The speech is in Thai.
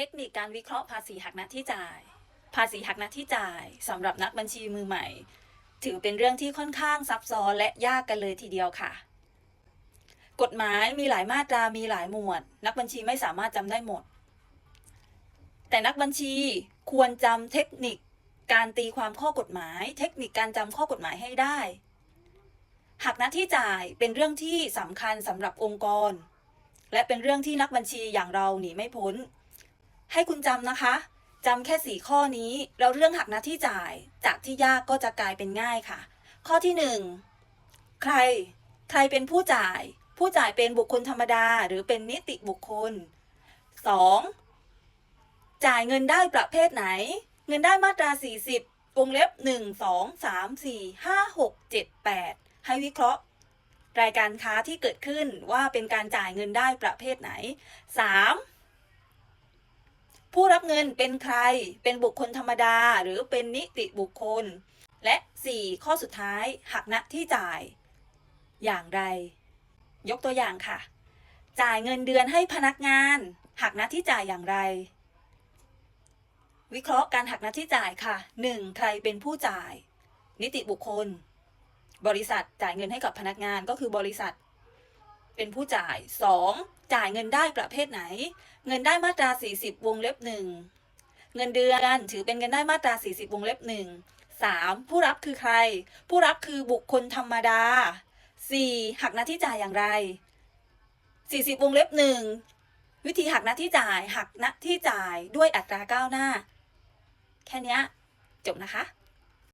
ทคนิคการวิเคราะห์ภาษีหักหน้าที่จ่าย ภาษีหักหน้าที่จ่ายสำหรับนักบัญชีมือใหม่ ถือเป็นเรื่องที่ค่อนข้างซับซ้อนและยากกันเลยทีเดียวค่ะ กฎหมายมีหลายมาตรามีหลายหมวด นักบัญชีไม่สามารถจำได้หมด แต่นักบัญชีควรจำเทคนิคการตีความข้อกฎหมาย เทคนิคการจำข้อกฎหมายให้ได้หักหน้าที่จ่ายเป็นเรื่องที่สำคัญสำหรับองค์กร และเป็นเรื่องที่นักบัญชีอย่างเราหนีไม่พ้น ให้คุณจำนะคะจำแค่สี่ข้อนี้แล้วเรื่องหักหน้าที่จ่ายจากที่ยากก็จะกลายเป็นง่ายค่ะ ข้อที่หนึ่งใคร ใครเป็นผู้จ่าย ผู้จ่ายเป็นบุคคลธรรมดา หรือเป็นนิติบุคคล 2. จ่ายเงินได้ประเภทไหน เงินได้มาตรา 40 วงเล็บ 1 2 3 4 5 6 7 8 ให้วิเคราะห์ รายการค้าที่เกิดขึ้นว่าเป็นการจ่ายเงินได้ประเภทไหน 3. ผู้รับเงินเป็นใคร เป็นบุคคลธรรมดาหรือเป็นนิติบุคคล และ 4. ข้อสุดท้ายหักณที่จ่าย อย่างไร ยกตัวอย่างค่ะ จ่ายเงินเดือนให้พนักงาน หักณที่จ่ายอย่างไร วิเคราะห์การหักหน้าที่จ่ายค่ะ 1. ใครเป็นผู้จ่าย นิติบุคคล บริษัทจ่ายเงินให้กับพนักงานก็คือบริษัท เป็นผู้จ่าย 2. จ่ายเงินได้ประเภทไหน เงินได้มาตรา 40 วงเล็บ1เงินเดือนถือเป็นเงินได้มาตรา 40 วงเล็บ1 3. ผู้รับคือใคร ผู้รับคือบุคคลธรรมดา 4. หักหน้าที่จ่ายอย่างไร 40 วงเล็บ1วิธีหักหน้าที่จ่ายหักหน้าที่จ่ายด้วยอัตราก้าวหน้า แค่นี้จบนะคะ